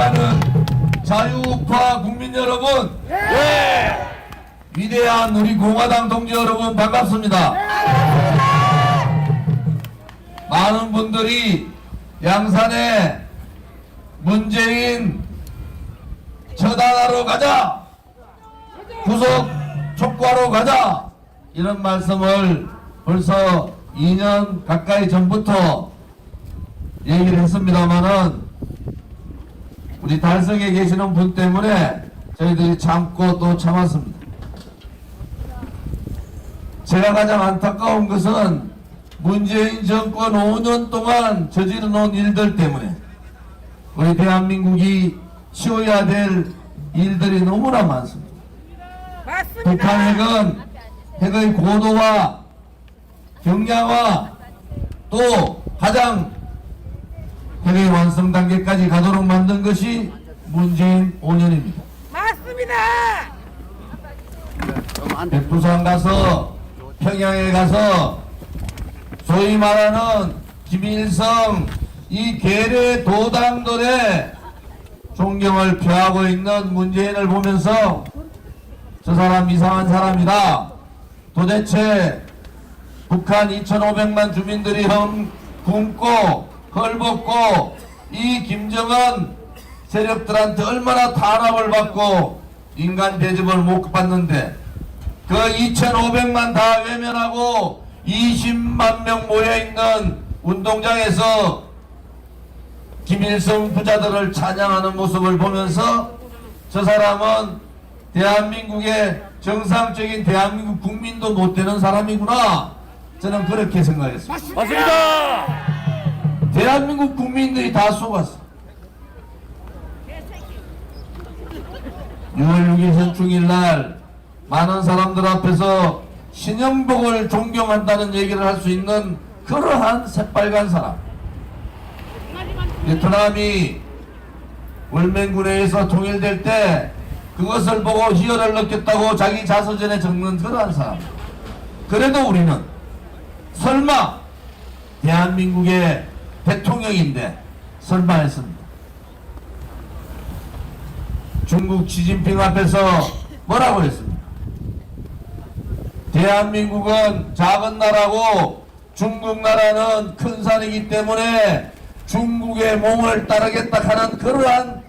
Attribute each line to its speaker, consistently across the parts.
Speaker 1: 존경하는 자유우파 국민 여러분, 위대한 우리 공화당 동지 여러분 반갑습니다. 많은 분들이 양산에 문재인 처단하러 가자, 구속 촉구하러 가자. 이런 말씀을 벌써 2년 가까이 전부터 얘기를 했습니다마는 우리 달성에 계시는 분 때문에 저희들이 참고 또 참았습니다. 제가 가장 안타까운 것은 문재인 정권 5년 동안 저지르 놓은 일들 때문에 우리 대한민국이 치워야 될 일들이 너무나 많습니다.
Speaker 2: 맞습니다.
Speaker 1: 북한 핵은 핵의 고도와 경량화 또 가장 핵의 완성 단계까지 가도록 만든 것이 문재인 5년입니다.
Speaker 2: 맞습니다.
Speaker 1: 부산 가서 평양에 가서 소위 말하는 김일성 이 계례 도당들의 존경을 표하고 있는 문재인을 보면서 저 사람 이상한 사람이다. 도대체 북한 2,500만 주민들이 형 굶고 헐벗고 이 김정은 세력들한테 얼마나 탄압을 받고 인간 대접을 못 받는데 그 2,500만 다 외면하고 20만 명 모여 있는 운동장에서 김일성 부자들을 찬양하는 모습을 보면서 저 사람은 대한민국의 정상적인 대한민국 국민도 못 되는 사람이구나. 저는 그렇게 생각했습니다.
Speaker 3: 맞습니다.
Speaker 1: 대한민국 국민들이 다 속았어. 6월 6일 현충일 날 많은 사람들 앞에서 신영복을 존경한다는 얘기를 할 수 있는 그러한 새빨간 사람. 베트남이 월맹군에서 통일될 때 그것을 보고 희열을 느꼈다고 자기 자서전에 적는 그러한 사람. 그래도 우리는 설마 대한민국의 대통령인데 설마 했습니다. 중국 시진핑 앞에서 뭐라고 했습니까? 대한민국은 작은 나라고 중국 나라는 큰 산이기 때문에 중국의 몸을 따르겠다 하는 그러한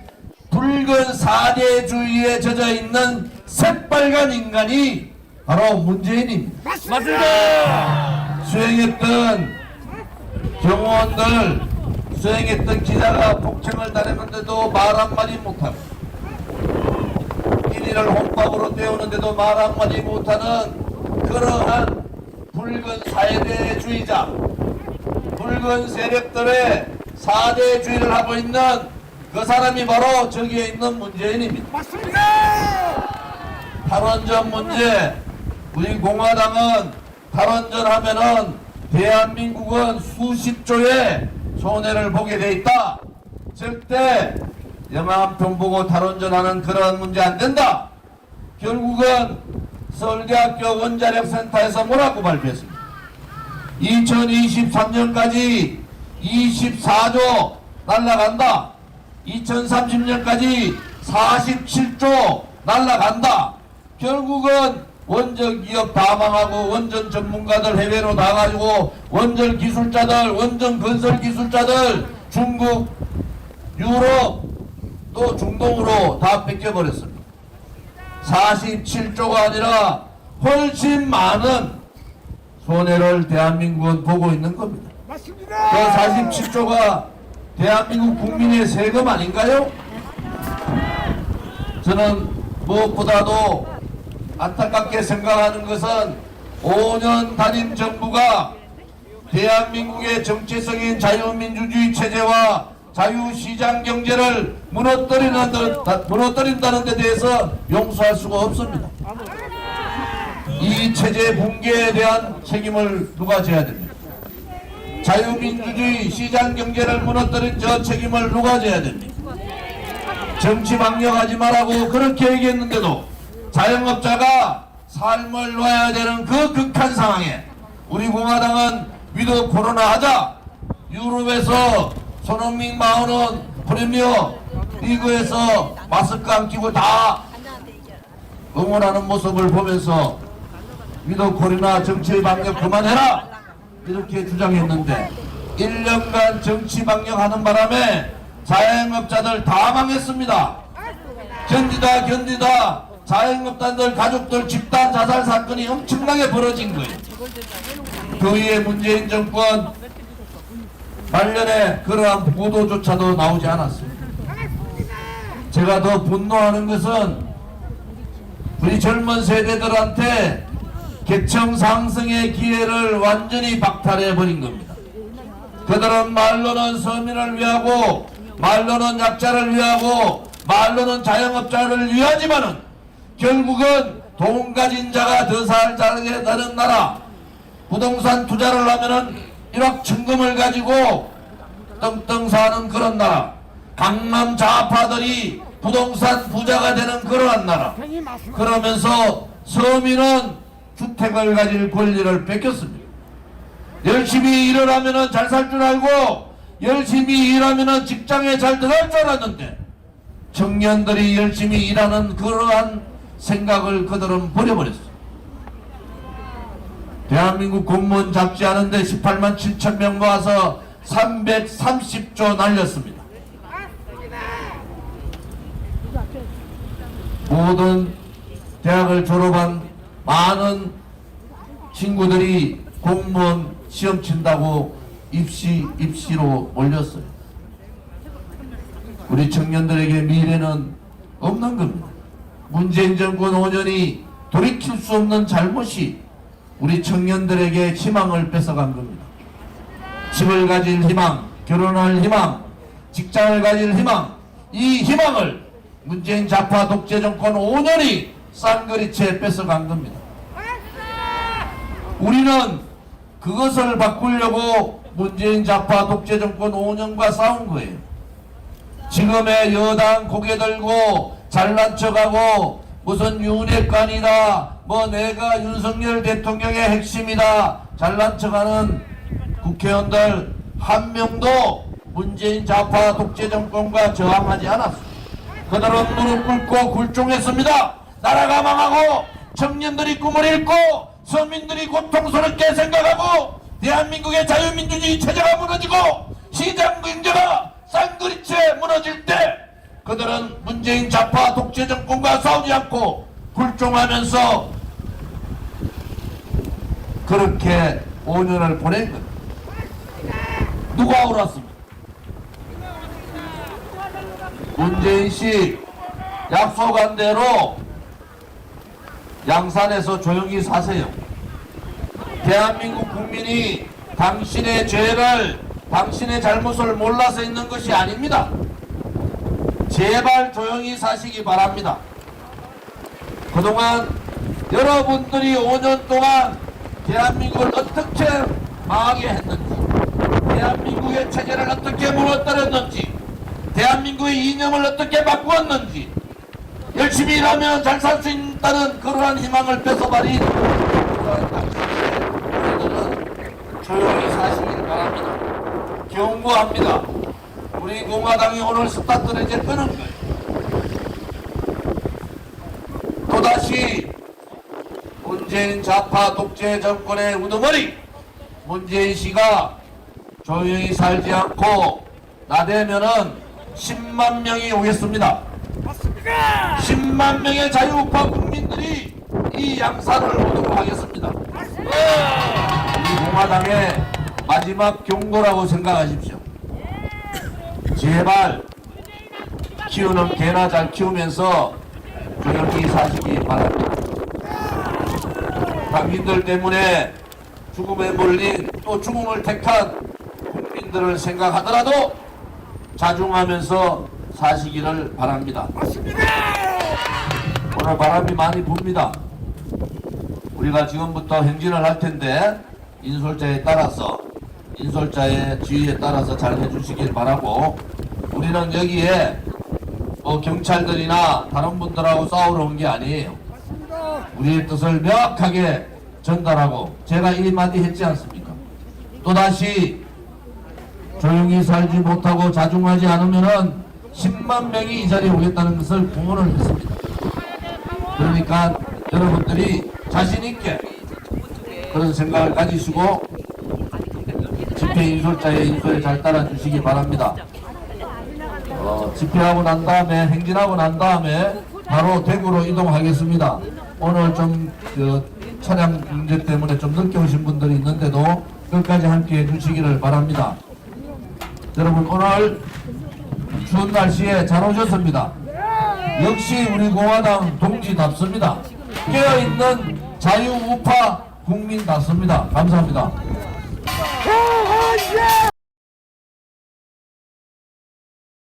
Speaker 1: 붉은 사대주의에 젖어 있는 새빨간 인간이 바로 문재인입니다.
Speaker 3: 맞습니다.
Speaker 1: 수행했던 경호원들 수행했던 기자가 폭행을 당했는데도 말 한마디 못하고 일일을 혼밥으로 때우는데도 말 한마디 못하는 그러한 붉은 사회주의자 붉은 세력들의 사대주의를 하고 있는 그 사람이 바로 저기에 있는 문재인입니다. 탈원전 문제 우리 공화당은 탈원전 하면은 대한민국은 수십 조의 손해를 보게 돼 있다. 절대 편 보고 탈원전하는 그런 문제 안 된다. 결국은 서울대학교 원자력센터에서 뭐라고 발표했습니까? 2023년까지 24조 날라간다. 2030년까지 47조 날라간다. 결국은 원전 기업 다 망하고 원전 전문가들 해외로 나가지고 원전 기술자들, 원전 건설 기술자들 중국, 유럽 또 중동으로 다 뺏겨버렸습니다. 47조가 아니라 훨씬 많은 손해를 대한민국은 보고 있는 겁니다. 그 47조가 대한민국 국민의 세금 아닌가요? 저는 무엇보다도 안타깝게 생각하는 것은 5년 단임 정부가 대한민국의 정체적인 자유민주주의 체제와 자유시장 경제를 무너뜨리는 데, 무너뜨린다는 데 대해서 용서할 수가 없습니다. 이 체제 붕괴에 대한 책임을 누가 져야 됩니까? 자유민주주의 시장 경제를 무너뜨린 저 책임을 누가 져야 됩니까? 정치 방역하지 말라고 그렇게 얘기했는데도 자영업자가 삶을 놓아야 되는 그 극한 상황에 우리 공화당은 위드 코로나 하자 유럽에서 손흥민 마오는 프리미어 리그에서 마스크 안 끼고 다 응원하는 모습을 보면서 위도 코리나 정치 방역 그만해라 이렇게 주장했는데 1년간 정치 방역하는 바람에 자영업자들 다 망했습니다. 견디다 견디다 자영업자들 가족들 집단 자살 사건이 엄청나게 벌어진 거예요. 그 위에 문재인 정권 말년에 그러한 보도조차도 나오지 않았습니다. 제가 더 분노하는 것은 우리 젊은 세대들한테 계층 상승의 기회를 완전히 박탈해 버린 겁니다. 그들은 말로는 서민을 위하고 말로는 약자를 위하고 말로는 자영업자를 위하지만은 결국은 돈 가진 자가 더 살자게 되는 나라 부동산 투자를 하면은 1억 천금을 가지고 떵떵 사는 그런 나라 강남 좌파들이 부동산 부자가 되는 그러한 나라 그러면서 서민은 주택을 가질 권리를 뺏겼습니다. 열심히 일을 하면은 잘살 줄 알고 열심히 일하면은 직장에 잘 들어갈 줄 알았는데 청년들이 열심히 일하는 그러한 생각을 그들은 버려버렸어요. 대한민국 공무원 잡지 않은데 18만 7천 명 모아서 330조 날렸습니다. 모든 대학을 졸업한 많은 친구들이 공무원 시험 친다고 입시 입시로 올렸어요. 우리 청년들에게 미래는 없는 겁니다. 문재인 정권 5년이 돌이킬 수 없는 잘못이 우리 청년들에게 희망을 뺏어간 겁니다. 집을 가질 희망, 결혼할 희망, 직장을 가질 희망, 이 희망을 문재인 좌파 독재 정권 5년이 쌍거리채 뺏어간 겁니다. 우리는 그것을 바꾸려고 문재인 좌파 독재 정권 5년과 싸운 거예요. 지금의 여당 고개 들고 잘난 척하고 무슨 윤핵관이다 뭐 내가 윤석열 대통령의 핵심이다 잘난 척하는 국회의원들 한 명도 문재인 좌파 독재 정권과 저항하지 않았습니다. 그들은 무릎 꿇고 굴종했습니다. 나라가 망하고 청년들이 꿈을 잃고 서민들이 고통스럽게 생각하고 대한민국의 자유민주주의 체제가 무너지고 시장 경제가 쌍그리째 무너질 때 그들은 문재인 좌파 독재 정권과 싸우지 않고 굴종하면서 그렇게 5년을 보낸 겁니다. 누가 울었습니까? 문재인 씨 약속한 대로 양산에서 조용히 사세요. 대한민국 국민이 당신의 죄를 당신의 잘못을 몰라서 있는 것이 아닙니다. 제발 조용히 사시기 바랍니다. 그동안 여러분들이 5년 동안 대한민국을 어떻게 망하게 했는지 대한민국의 체제를 어떻게 무너뜨렸는지 대한민국의 이념을 어떻게 바꾸었는지 열심히 일하면 잘 살 수 있다는 그러한 희망을 뺏어버린 당신들은 조용히 사시길 바랍니다. 경고합니다. 우리 공화당이 오늘 스타트를 이제 끄는 거예요. 또다시 문재인 좌파 독재 정권의 우두머리 문재인 씨가 조용히 살지 않고 나대면은 10만 명이 오겠습니다. 10만 명의 자유우파 국민들이 이 양산을 오도록 하겠습니다. 이 공화당의 마지막 경고라고 생각하십시오. 제발 키우는 개나 잘 키우면서 조용히 사시기 바랍니다. 당신들 때문에 죽음에 몰린 또 죽음을 택한 국민들을 생각하더라도 자중하면서 사시기를 바랍니다. 오늘 바람이 많이 붑니다. 우리가 지금부터 행진을 할 텐데 인솔자에 따라서 인솔자의 지휘에 따라서 잘 해주시길 바라고 우리는 여기에 뭐 경찰들이나 다른 분들하고 싸우러 온 게 아니에요. 우리의 뜻을 명확하게 전달하고 제가 이 마디 했지 않습니까? 또다시 조용히 살지 못하고 자중하지 않으면은 10만 명이 이 자리에 오겠다는 것을 공언을 했습니다. 그러니까 여러분들이 자신 있게 그런 생각을 가지시고 집회 인솔자의 인솔에 잘 따라 주시기 바랍니다. 어, 집회하고 난 다음에 행진하고 난 다음에 바로 대구로 이동하겠습니다. 오늘 좀 그 차량 문제 때문에 좀 늦게 오신 분들이 있는데도 끝까지 함께 해 주시기를 바랍니다. 여러분 오늘 추운 날씨에 잘 오셨습니다. 역시 우리 공화당 동지답습니다. 깨어있는 자유우파 국민답습니다. 감사합니다.